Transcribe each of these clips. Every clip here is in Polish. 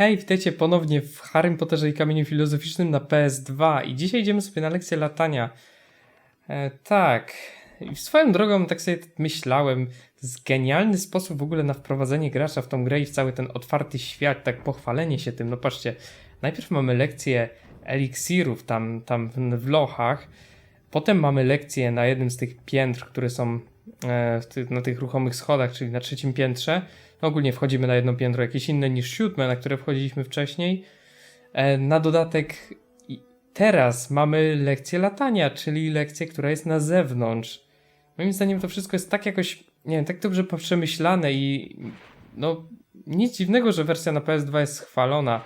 Hej, witajcie ponownie w Harrym Potterze i Kamieniu Filozoficznym na PS2 i dzisiaj idziemy sobie na lekcję latania. E, tak, i swoją drogą tak sobie myślałem, to jest genialny sposób w ogóle na wprowadzenie gracza w tą grę i w cały ten otwarty świat, tak pochwalenie się tym. No patrzcie, najpierw mamy lekcję eliksirów tam, tam w, lochach, potem mamy lekcję na jednym z tych piętr, które są e, ty, na tych ruchomych schodach, czyli na trzecim piętrze. No ogólnie wchodzimy na jedno piętro jakieś inne niż siódme, na które wchodziliśmy wcześniej. E, na dodatek teraz mamy lekcję latania, czyli lekcję, która jest na zewnątrz. Moim zdaniem to wszystko jest tak jakoś, nie wiem, tak dobrze przemyślane i no nic dziwnego, że wersja na PS2 jest chwalona,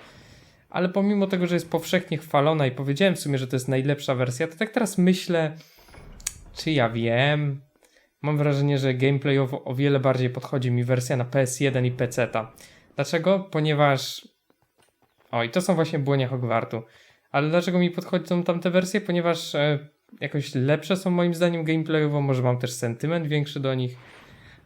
ale pomimo tego, że jest powszechnie chwalona i powiedziałem w sumie, że to jest najlepsza wersja, to tak teraz myślę, czy ja wiem, Mam wrażenie, że gameplayowo o wiele bardziej podchodzi mi wersja na PS1 i PC. Dlaczego? Ponieważ. O, i to są właśnie błonie Hogwartu. Ale dlaczego mi podchodzą tamte wersje? Ponieważ e, jakoś lepsze są moim zdaniem gameplayowo, może mam też sentyment większy do nich.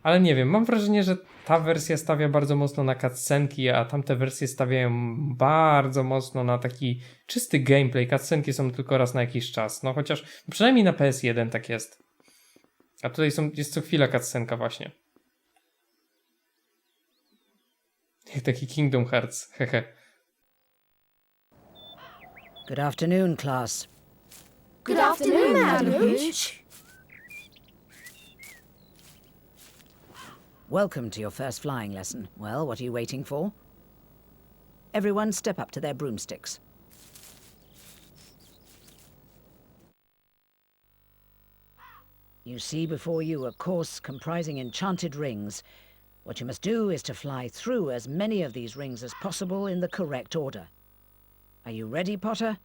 Ale nie wiem, mam wrażenie, że ta wersja stawia bardzo mocno na cutscenki, a tamte wersje stawiają bardzo mocno na taki czysty gameplay. Cutscenki są tylko raz na jakiś czas. No chociaż przynajmniej na PS1 tak jest. A tutaj są, jest co chwila cutscenka właśnie. Jak taki Kingdom Hearts, hehe. Good afternoon, class. Good afternoon, Madam Hooch. Welcome to your first flying lesson. Well, what are you waiting for? Everyone step up to their broomsticks. You see before you a course comprising enchanted rings. What you must do is to fly through as many of these rings as possible in the correct order. Are you ready, Potter?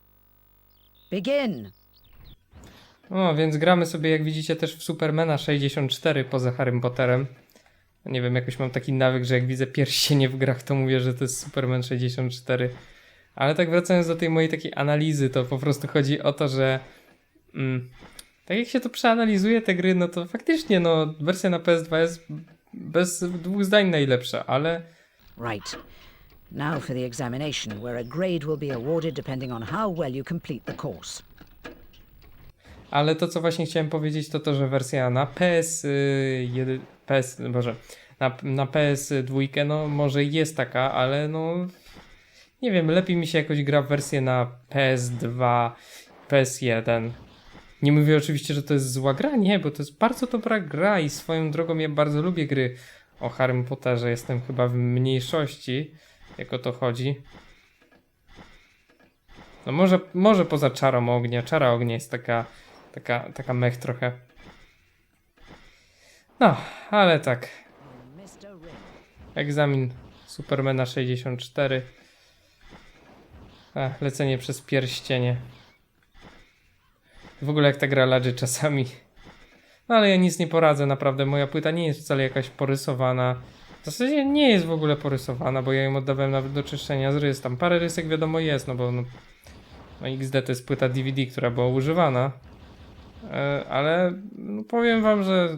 Begin! O, więc gramy sobie, jak widzicie, też w Supermana 64 poza Harrym Potterem. Nie wiem, jakoś mam taki nawyk, że jak widzę pierścienie w grach, to mówię, że to jest Superman 64. Ale tak wracając do tej mojej takiej analizy, to po prostu chodzi o to, że mm, tak jak się to przeanalizuje te gry, no to faktycznie no wersja na PS2 jest bez dwóch zdań najlepsza, ale Right. Now for the examination, where a grade will be awarded depending on how well you complete the course. ale to co właśnie chciałem powiedzieć to to, że wersja na PS y, jedy- PS Boże, na, na PS2 no może jest taka, ale no nie wiem, lepiej mi się jakoś gra w wersję na PS2, PS1. Nie mówię oczywiście, że to jest zła gra, nie, bo to jest bardzo dobra gra i swoją drogą ja bardzo lubię gry o Harrym Potterze. Jestem chyba w mniejszości, jak o to chodzi. No może, może poza czarą ognia. Czara ognia jest taka, taka, taka mech trochę. No, ale tak. Egzamin Supermana 64. Ach, lecenie przez pierścienie. W ogóle jak ta gra ladży czasami. No ale ja nic nie poradzę, naprawdę. Moja płyta nie jest wcale jakaś porysowana. W zasadzie nie jest w ogóle porysowana, bo ja ją oddawałem nawet do czyszczenia z rys. Tam parę rysek wiadomo jest, no bo no, no XD to jest płyta DVD, która była używana. E, ale no, powiem wam, że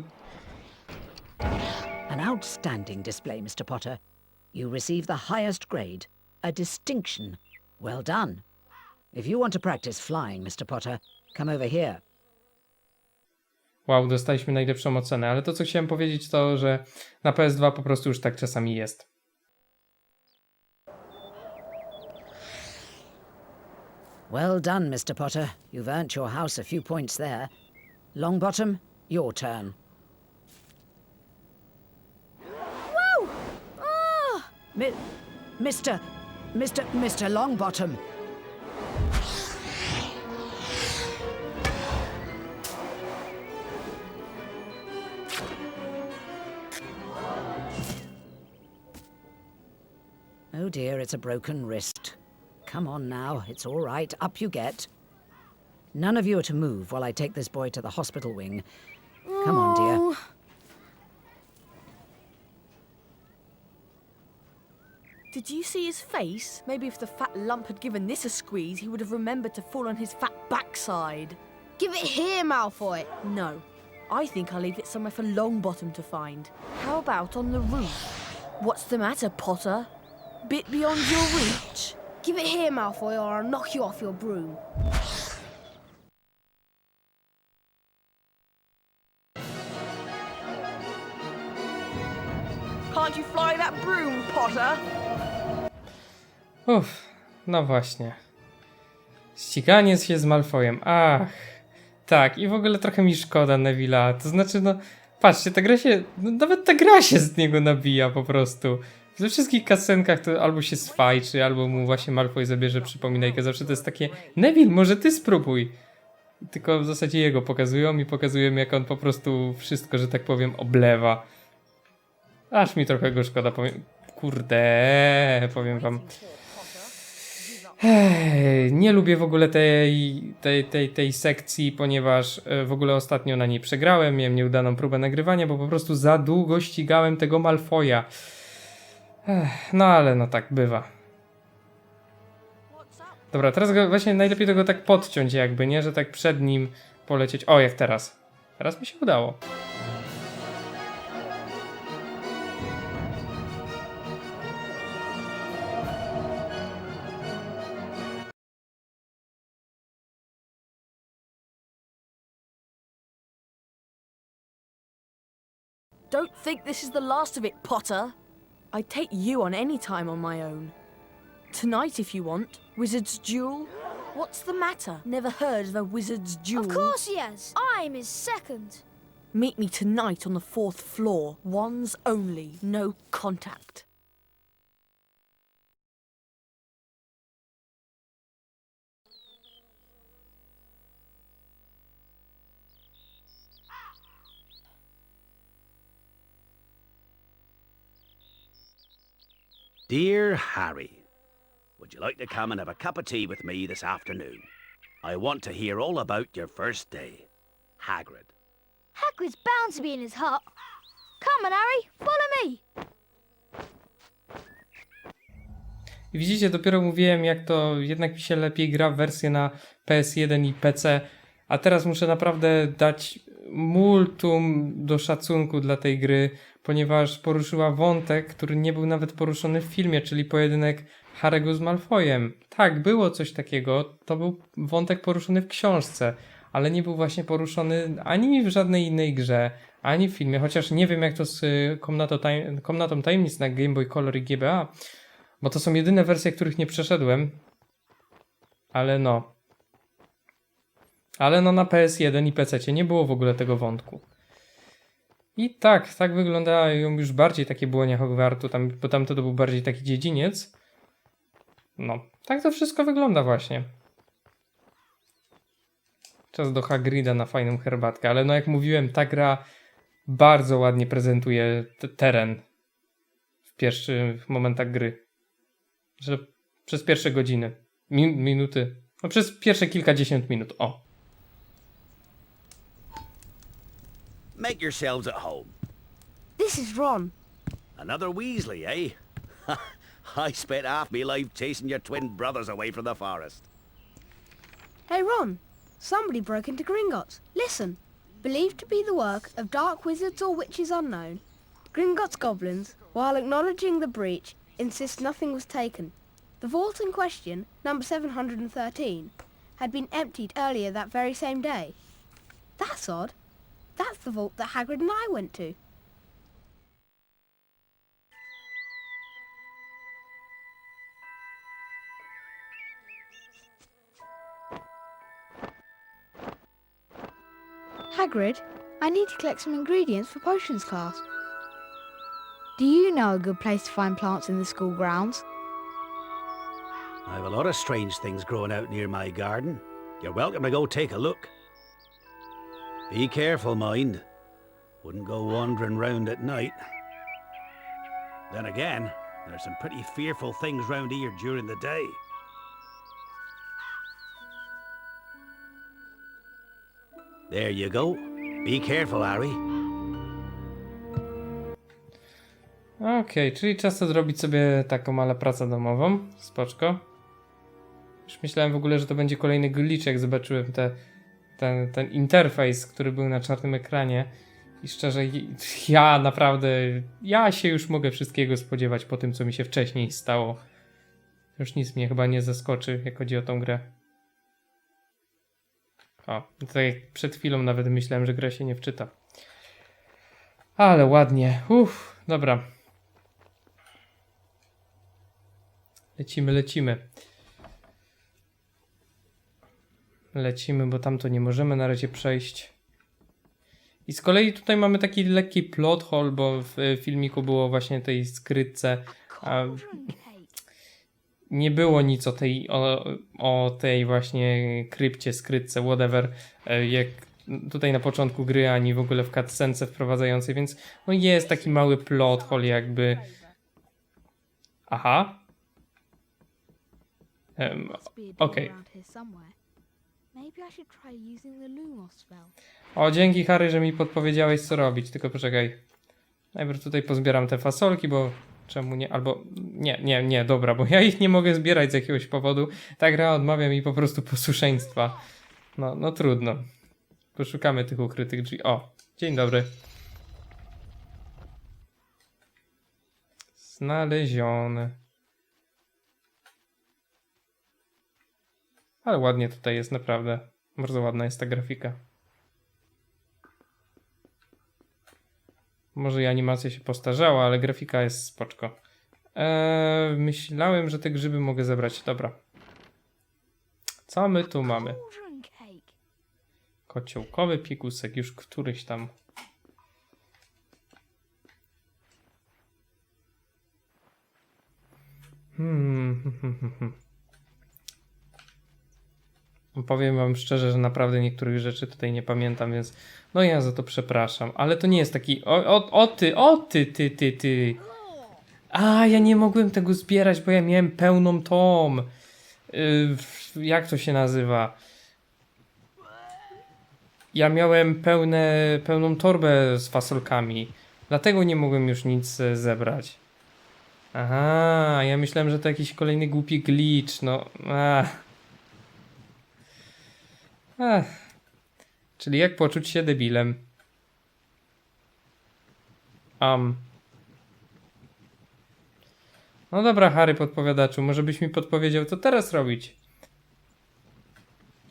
An outstanding display, Mr. Potter. You receive the highest grade, a distinction. Well done. If you want to practice flying, Mr. Potter, come over here. Wow, dostaliśmy najlepszą ocenę, ale to co chciałem powiedzieć to, że na PS2 po prostu już tak czasami jest. Well done, Mr. Potter. You've earned your house a few points there. Longbottom, your turn. Whoa! Ah! Mi- Mr. Mr. Mr. Longbottom. Dear, it's a broken wrist. Come on now, it's all right. Up you get. None of you are to move while I take this boy to the hospital wing. Come on, dear. Oh. Did you see his face? Maybe if the fat lump had given this a squeeze, he would have remembered to fall on his fat backside. Give it here, Malfoy. No. I think I'll leave it somewhere for Longbottom to find. How about on the roof? What's the matter, Potter? Bit beyond your reach? Give it here, Malfoy, or I'll knock you off your broom. Can't you fly that broom, Potter? Uff, no właśnie. Ściganie się z Malfojem. Ach, tak, i w ogóle trochę mi szkoda Neville'a. To znaczy, no, patrzcie, ta gra się, no, nawet ta gra się z niego nabija po prostu. We wszystkich kasenkach to albo się sfajczy, albo mu właśnie Malfoy zabierze przypominajkę. Zawsze to jest takie, Neville, może ty spróbuj. Tylko w zasadzie jego pokazują i pokazują, jak on po prostu wszystko, że tak powiem, oblewa. Aż mi trochę go szkoda, powiem. Kurde, powiem wam. Nie lubię w ogóle tej, tej, tej, tej sekcji, ponieważ e, w ogóle ostatnio na niej przegrałem, miałem nieudaną próbę nagrywania, bo po prostu za długo ścigałem tego Malfoja. Ech, no ale no tak bywa. Dobra, teraz go, właśnie najlepiej tego tak podciąć jakby, nie? Że tak przed nim polecieć. O, jak teraz. Teraz mi się udało. Don't think this is the last of it, Potter. I'd take you on any time on my own. Tonight, if you want. Wizard's Duel? What's the matter? Never heard of a Wizard's Duel? Of course he has. I'm his second. Meet me tonight on the fourth floor. Wands only, no contact. Dear Harry, would you like to come and have a cup of tea with me this afternoon? I want to hear all about your first day. Hagrid. Hagrid's bound to be in his hut. Come on, Harry, follow me. I widzicie, dopiero mówiłem, jak to jednak mi się lepiej gra w wersję na PS1 i PC, a teraz muszę naprawdę dać multum do szacunku dla tej gry, ponieważ poruszyła wątek, który nie był nawet poruszony w filmie, czyli pojedynek Harry'ego z Malfoyem. Tak, było coś takiego, to był wątek poruszony w książce, ale nie był właśnie poruszony ani w żadnej innej grze, ani w filmie, chociaż nie wiem jak to z y, Komnatą, Komnatą Tajemnic na Game Boy Color i GBA, bo to są jedyne wersje, których nie przeszedłem. Ale no. Ale no na PS1 i PC nie było w ogóle tego wątku. I tak, tak wyglądają już bardziej takie błonia Hogwartu, tam, bo tam to był bardziej taki dziedziniec. No, tak to wszystko wygląda właśnie. Czas do Hagrida na fajną herbatkę, ale no jak mówiłem, ta gra bardzo ładnie prezentuje teren w pierwszych momentach gry że przez pierwsze godziny, min- minuty, no przez pierwsze kilkadziesiąt minut, o. Make yourselves at home. This is Ron. Another Weasley, eh? I spent half my life chasing your twin brothers away from the forest. Hey, Ron. Somebody broke into Gringotts. Listen. Believed to be the work of dark wizards or witches unknown, Gringotts goblins, while acknowledging the breach, insist nothing was taken. The vault in question, number 713, had been emptied earlier that very same day. That's odd. That's the vault that Hagrid and I went to. Hagrid, I need to collect some ingredients for potions class. Do you know a good place to find plants in the school grounds? I have a lot of strange things growing out near my garden. You're welcome to go take a look. Be careful, mind. Wouldn't go wandering round at night. Then again, there's some pretty fearful things round here during the day. There you go. Be careful, Harry. Okej, czyli czas zrobić sobie taką małą pracę domową, spoczko. Już myślałem w ogóle, że to będzie kolejny glitch, jak zobaczyłem te, ten, ten interfejs, który był na czarnym ekranie I szczerze, ja naprawdę, ja się już mogę wszystkiego spodziewać po tym, co mi się wcześniej stało. Już nic mnie chyba nie zaskoczy, jak chodzi o tą grę. O, tak jak przed chwilą nawet myślałem, że gra się nie wczyta. Ale ładnie. Uff, dobra. Lecimy, lecimy. Lecimy, bo tam to nie możemy na razie przejść. I z kolei tutaj mamy taki lekki plot hole, bo w e, filmiku było właśnie tej skrytce. Nie było nic o tej, o, o tej właśnie krypcie, skrytce, whatever, e, jak tutaj na początku gry, ani w ogóle w cutscence wprowadzającej, więc no jest taki mały plot hole jakby. Aha. A door okay. O, dzięki Harry, że mi podpowiedziałeś co robić, tylko poczekaj. Najpierw tutaj pozbieram te fasolki, bo czemu nie? Albo nie, nie, nie, dobra, bo ja ich nie mogę zbierać z jakiegoś powodu. Ta gra odmawia mi po prostu posłuszeństwa. No, no trudno. Poszukamy tych ukrytych drzwi. O, dzień dobry. Znaleziony. Ale ładnie tutaj jest, naprawdę. Bardzo ładna jest ta grafika. Może i animacja się postarzała, ale grafika jest spoczko. Eee, myślałem, że te grzyby mogę zebrać. Dobra. Co my tu mamy? Kociołkowy piekusek, już któryś tam. Hmm. hmm, hmm, hmm, hmm. Powiem wam szczerze, że naprawdę niektórych rzeczy tutaj nie pamiętam, więc no ja za to przepraszam, ale to nie jest taki o, o, o ty, o ty, ty, ty, ty. A, ja nie mogłem tego zbierać, bo ja miałem pełną tom. Yy, jak to się nazywa? Ja miałem pełne, pełną torbę z fasolkami. Dlatego nie mogłem już nic e, zebrać. Aha, ja myślałem, że to jakiś kolejny głupi glitch. No, ach. Ach. Czyli jak poczuć się debilem? Am. No dobra, Harry podpowiadaczu, może byś mi podpowiedział, co teraz robić?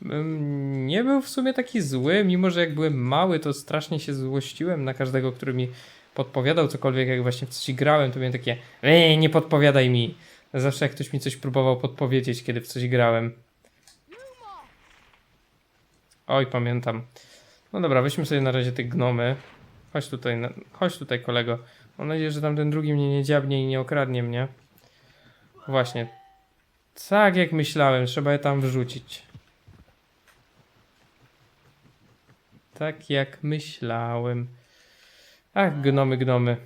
Bym nie był w sumie taki zły, mimo że jak byłem mały, to strasznie się złościłem na każdego, który mi podpowiadał cokolwiek, jak właśnie w coś grałem, to miałem takie Ej, nie podpowiadaj mi. Zawsze jak ktoś mi coś próbował podpowiedzieć, kiedy w coś grałem. Oj, pamiętam. No dobra, weźmy sobie na razie te gnomy. Chodź tutaj, chodź tutaj kolego. Mam nadzieję, że tamten drugi mnie nie dziabnie i nie okradnie mnie. Właśnie. Tak jak myślałem, trzeba je tam wrzucić. Tak jak myślałem. Ach, gnomy, gnomy.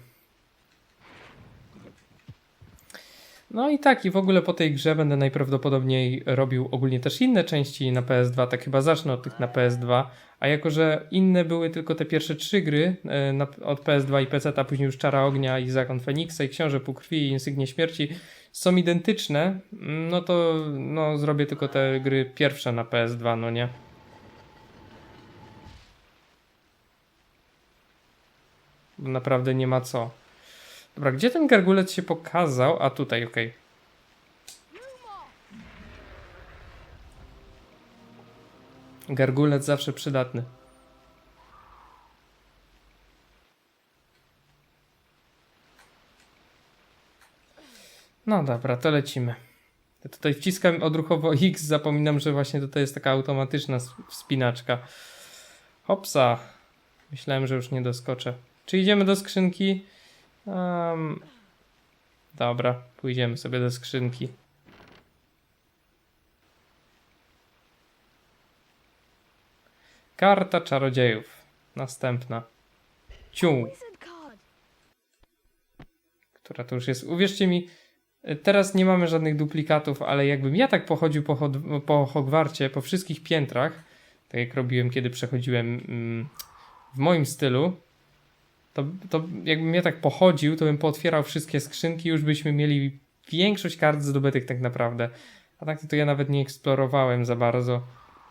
No i tak, i w ogóle po tej grze będę najprawdopodobniej robił ogólnie też inne części na PS2, tak chyba zacznę od tych na PS2, a jako, że inne były tylko te pierwsze trzy gry e, na, od PS2 i PC, a później już Czara Ognia i Zakon Feniksa i Książę Półkrwi i Insygnie Śmierci są identyczne, mm, no to no, zrobię tylko te gry pierwsze na PS2, no nie? Naprawdę nie ma co. Dobra, gdzie ten gargulec się pokazał? A tutaj, okej. Gargulec zawsze przydatny. No dobra, to lecimy. Ja tutaj wciskam odruchowo X, zapominam, że właśnie tutaj jest taka automatyczna wspinaczka. Hopsa. Myślałem, że już nie doskoczę. Czy idziemy do skrzynki? Um, dobra, pójdziemy sobie do skrzynki. Karta czarodziejów. Następna. Ciu, która to już jest. Uwierzcie mi, teraz nie mamy żadnych duplikatów, ale jakbym ja tak pochodził po, po Hogwarcie, po wszystkich piętrach, tak jak robiłem, kiedy przechodziłem mm, w moim stylu, to, to jakbym ja tak pochodził, to bym pootwierał wszystkie skrzynki, już byśmy mieli większość kart zdobytych tak naprawdę. A tak to ja nawet nie eksplorowałem za bardzo.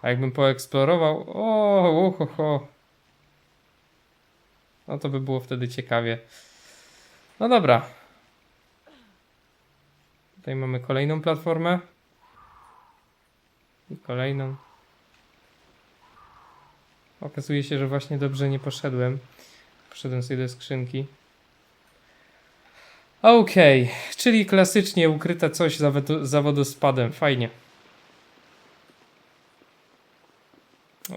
A jakbym poeksplorował, o, uho, ho. No to by było wtedy ciekawie. No dobra. Tutaj mamy kolejną platformę. I kolejną. Okazuje się, że właśnie dobrze nie poszedłem. Poszedłem sobie do skrzynki. Okej, czyli klasycznie ukryte coś za, za wodospadem. Fajnie.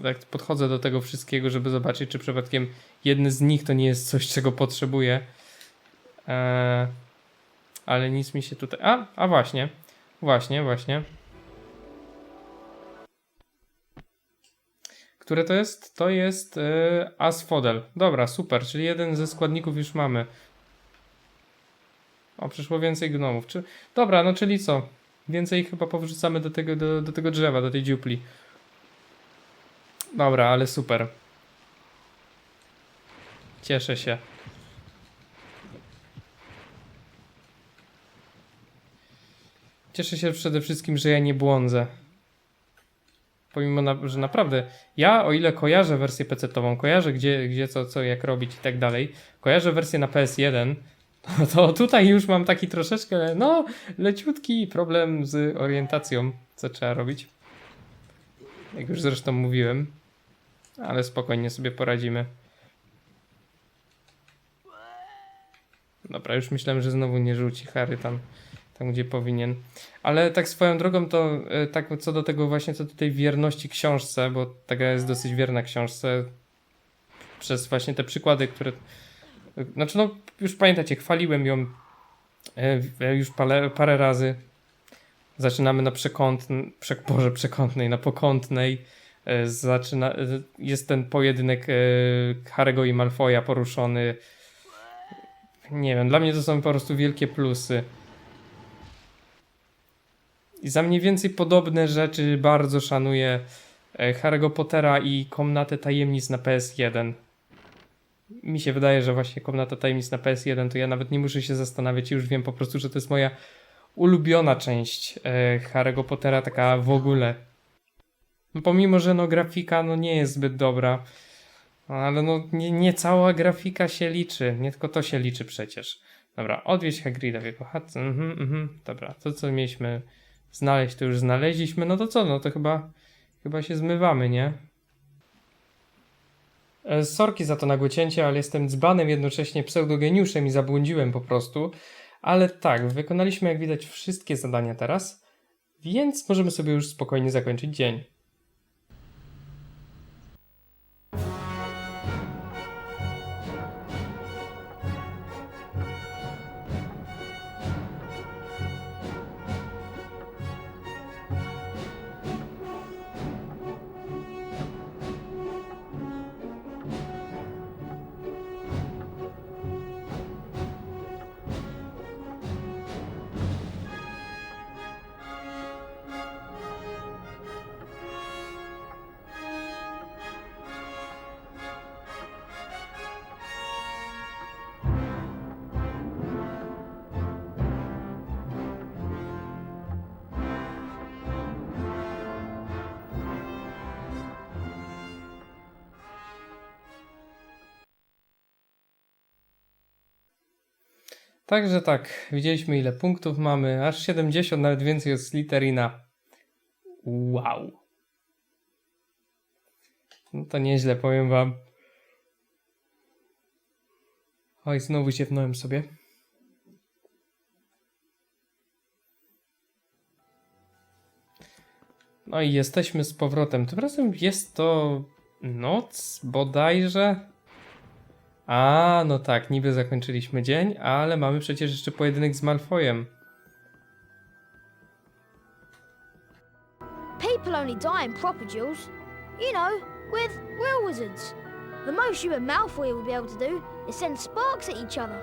Tak podchodzę do tego wszystkiego, żeby zobaczyć, czy przypadkiem jedny z nich to nie jest coś, czego potrzebuję. Eee, ale nic mi się tutaj. A, a właśnie. Właśnie, właśnie. Które to jest? To jest yy, Asphodel. Dobra, super, czyli jeden ze składników już mamy. O, przyszło więcej gnomów. Czy... Dobra, no czyli co? Więcej chyba powrzucamy do tego, do, do tego drzewa, do tej dziupli. Dobra, ale super. Cieszę się. Cieszę się przede wszystkim, że ja nie błądzę. Pomimo, na, że naprawdę, ja o ile kojarzę wersję PC-tową, kojarzę gdzie, gdzie co, co, jak robić i tak dalej, kojarzę wersję na PS1, to, tutaj już mam taki troszeczkę, no, leciutki problem z orientacją, co trzeba robić. Jak już zresztą mówiłem, ale spokojnie sobie poradzimy. Dobra, już myślałem, że znowu nie rzuci Harry tam, tam gdzie powinien. Ale tak swoją drogą to e, tak co do tego właśnie, co do tej wierności książce, bo ta gra jest dosyć wierna książce przez właśnie te przykłady, które znaczy no już pamiętacie, chwaliłem ją e, e, już parę, parę razy. Zaczynamy na przekątnej, prze, przekątnej, na pokątnej. Zaczyna, jest ten pojedynek Harry'ego i Malfoya poruszony. Nie wiem, dla mnie to są po prostu wielkie plusy. I za mniej więcej podobne rzeczy bardzo szanuję e, Harry'ego Pottera i Komnatę Tajemnic na PS1. Mi się wydaje, że właśnie Komnata Tajemnic na PS1 to ja nawet nie muszę się zastanawiać, już wiem po prostu, że to jest moja ulubiona część e, Harry'ego Pottera, taka w ogóle. No, pomimo, że no grafika no nie jest zbyt dobra, ale no nie, nie cała grafika się liczy, nie tylko to się liczy przecież. Dobra, odwieź Hagrida w jego chatce, mhm, mhm, dobra, to co mieliśmy znaleźć, to już znaleźliśmy, no to co, no to chyba, chyba się zmywamy, nie? E, Sorki za to nagłe cięcie, ale jestem dzbanem, jednocześnie pseudogeniuszem i zabłądziłem po prostu. Ale tak, wykonaliśmy jak widać wszystkie zadania teraz, więc możemy sobie już spokojnie zakończyć dzień. Także tak, widzieliśmy ile punktów mamy, aż 70, nawet więcej od Slytherina. Wow. No to nieźle, powiem wam. Oj, znowu ziewnąłem sobie. No i jesteśmy z powrotem. Tym razem jest to noc bodajże. A, no tak, niby zakończyliśmy dzień, ale mamy przecież jeszcze pojedynek z Malfoyem. People only die in proper duels. You know, with real wizards. The most you and Malfoy will be able to do is send sparks at each other.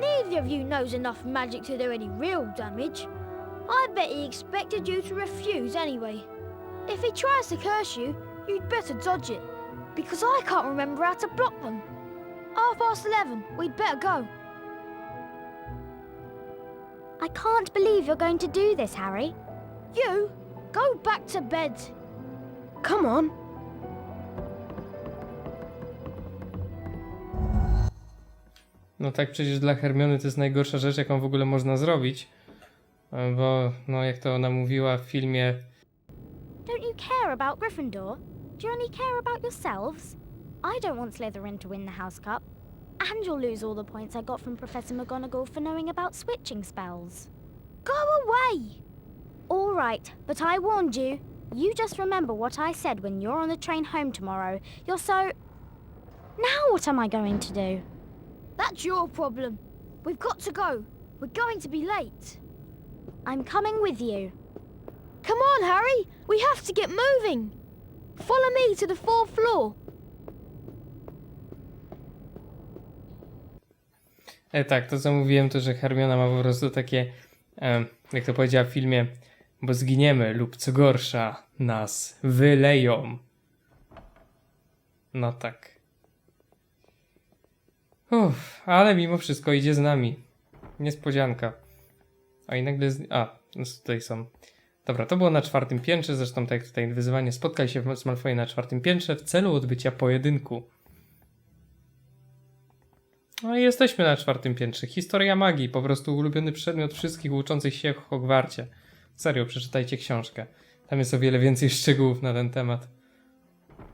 Neither of you knows enough magic to do any real damage. I bet he expected you to refuse anyway. If he tries to curse you, you'd better dodge it, because I can't remember how to block them. Half past eleven, we'd better go. I can't believe you're going to do this, Harry. You, go back to bed. Come on. No tak, przecież dla Hermiony to jest najgorsza rzecz, jaką w ogóle można zrobić. E, Bo, no jak to ona mówiła w filmie, Don't you care about Gryffindor? Do you only care about yourselves? I don't want Slytherin to win the House Cup. And you'll lose all the points I got from Professor McGonagall for knowing about switching spells. Go away! All right, but I warned you. You just remember what I said when you're on the train home tomorrow. You're so. Now what am I going to do? That's your problem. We've got to go. We're going to be late. I'm coming with you. Come on, Harry. We have to get moving. Follow me to the fourth floor. E, tak, to co mówiłem, to że Hermiona ma po prostu takie, e, jak to powiedziała w filmie, bo zginiemy lub co gorsza, nas wyleją. No tak. Uff, ale mimo wszystko idzie z nami. Niespodzianka. A i nagle. Z... A, no tutaj są. Dobra, to było na czwartym piętrze, zresztą tak jak tutaj wyzwanie. Spotkaj się z Malfoy na czwartym piętrze w celu odbycia pojedynku. No i jesteśmy na czwartym piętrze. Historia magii, po prostu ulubiony przedmiot wszystkich uczących się w Hogwarcie. Serio, przeczytajcie książkę. Tam jest o wiele więcej szczegółów na ten temat.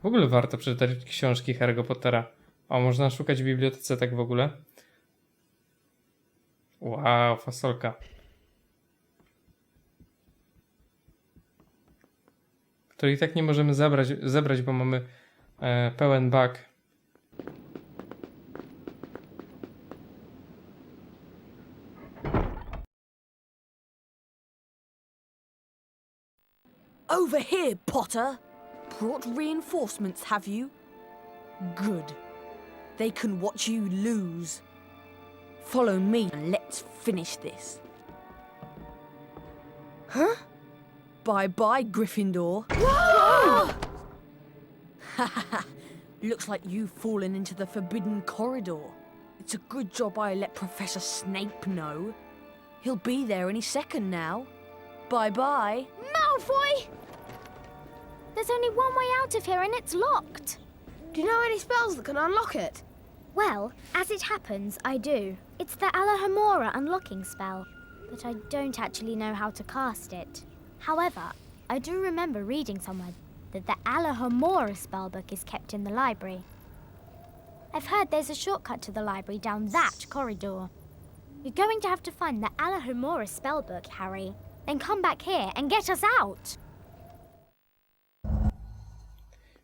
W ogóle warto przeczytać książki Harry'ego Pottera. O, można szukać w bibliotece tak w ogóle. Wow, fasolka. Której tak nie możemy zabrać, zebrać, bo mamy e, pełen bak. Here, Potter! Brought reinforcements, have you? Good. They can watch you lose. Follow me and let's finish this. Huh? Bye bye, Gryffindor. Whoa! Looks like you've fallen into the forbidden corridor. It's a good job I let Professor Snape know. He'll be there any second now. Bye bye. Malfoy! There's only one way out of here and it's locked. Do you know any spells that can unlock it? Well, as it happens, I do. It's the Alohomora unlocking spell, but I don't actually know how to cast it. However, I do remember reading somewhere that the Alohomora spellbook is kept in the library. I've heard there's a shortcut to the library down that corridor. You're going to have to find the Alohomora spellbook, Harry. Then come back here and get us out.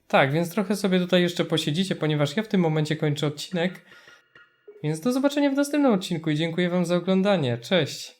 Tak, więc trochę sobie tutaj jeszcze posiedzicie, ponieważ ja w tym momencie kończę odcinek. Więc do zobaczenia w następnym odcinku i dziękuję Wam za oglądanie. Cześć!